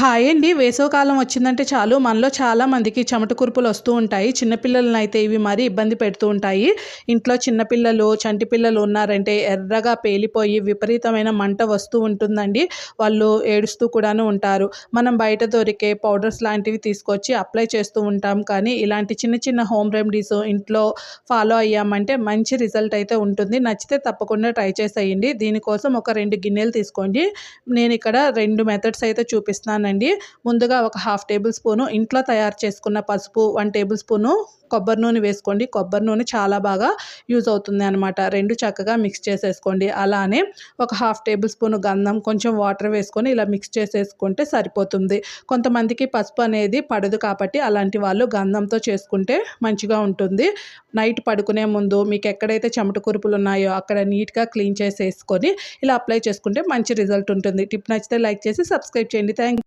Hi అండి. వేసవికాలం వచ్చిందంటే చాలు. మనలో చాలా మందికి చెమట కురుపులు వస్తూ ఉంటాయి. చిన్నపిల్లలని అయితే ఇవి మరీ ఇబ్బంది పెడుతూ ఉంటాయి. ఇంట్లో చిన్నపిల్లలు చంటి పిల్లలు ఉన్నారంటే ఎర్రగా పేలిపోయి విపరీతమైన మంట వస్తూ ఉంటుందండి. వాళ్ళు ఏడుస్తూ కూడాను ఉంటారు. మనం బయట దొరికే పౌడర్స్ లాంటివి తీసుకొచ్చి అప్లై చేస్తూ ఉంటాం. కానీ ఇలాంటి చిన్న చిన్న హోమ్ రెమెడీస్ ఇంట్లో ఫాలో అయ్యామంటే మంచి రిజల్ట్ అయితే ఉంటుంది. నచ్చితే తప్పకుండా ట్రై చేసేయండి. దీనికోసం ఒక రెండు గిన్నెలు తీసుకోండి. నేను ఇక్కడ రెండు మెథడ్స్ అయితే చూపిస్తున్నానండి ముందుగా ఒక హాఫ్ టేబుల్ స్పూను ఇంట్లో తయారు చేసుకున్న పసుపు వన్ టేబుల్ స్పూను కొబ్బరి నూనె వేసుకోండి. కొబ్బరి నూనె చాలా బాగా యూజ్ అవుతుంది అనమాట రెండు చక్కగా మిక్స్ చేసేసుకోండి. అలానే ఒక హాఫ్ టేబుల్ స్పూన్ గంధం కొంచెం వాటర్ వేసుకొని ఇలా మిక్స్ చేసేసుకుంటే సరిపోతుంది. కొంతమందికి పసుపు అనేది పడదు కాబట్టి అలాంటి వాళ్ళు గంధంతో చేసుకుంటే మంచిగా ఉంటుంది. నైట్ పడుకునే ముందు మీకు ఎక్కడైతే చెమట కురుపులు ఉన్నాయో అక్కడ నీట్గా క్లీన్ చేసేసుకొని ఇలా అప్లై చేసుకుంటే మంచి రిజల్ట్ ఉంటుంది. టిప్ నచ్చితే లైక్ చేసి సబ్స్క్రైబ్ చేయండి. థ్యాంక్